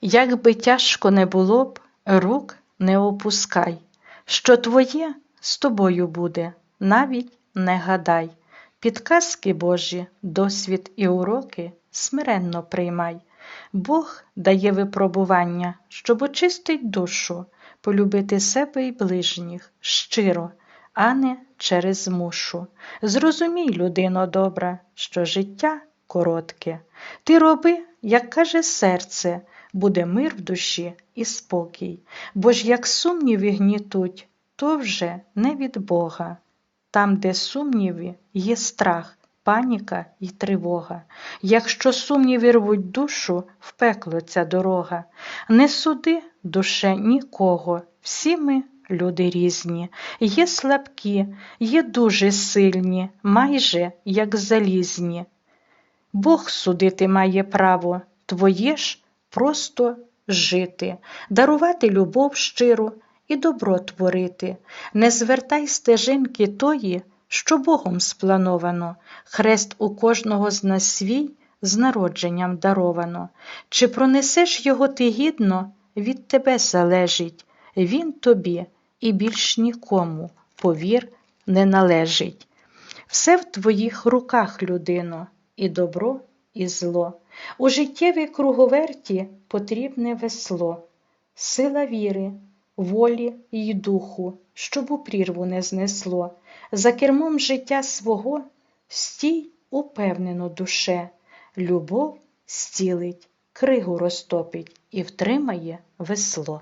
Як би тяжко не було б, рук не опускай. Що твоє з тобою буде, навіть не гадай. Підказки Божі, досвід і уроки смиренно приймай. Бог дає випробування, щоб очистить душу, полюбити себе і ближніх щиро, а не через мушу. Зрозумій, людино добра, що життя коротке. Ти роби, як каже серце, буде мир в душі і спокій. Бо ж як сумніви гнітуть, то вже не від Бога. Там, де сумніви, є страх, паніка і тривога. Якщо сумніви рвуть душу, в пекло ця дорога. Не суди, душе, нікого, всі ми люди різні, є слабкі, є дуже сильні, майже як залізні. Бог судити має право, твоє ж просто жити, дарувати любов щиру і добро творити. Не звертай стежинки тої, що Богом сплановано, хрест у кожного з нас свій з народженням даровано. Чи пронесеш його ти гідно, від тебе залежить, він тобі і більш нікому, повір, не належить. Все в твоїх руках, людино, і добро, і зло. У життєвій круговерті потрібне весло, сила віри, волі й духу, щоб у прірву не знесло. За кермом життя свого стій упевнено душе, любов стілить, кригу розтопить і втримає весло.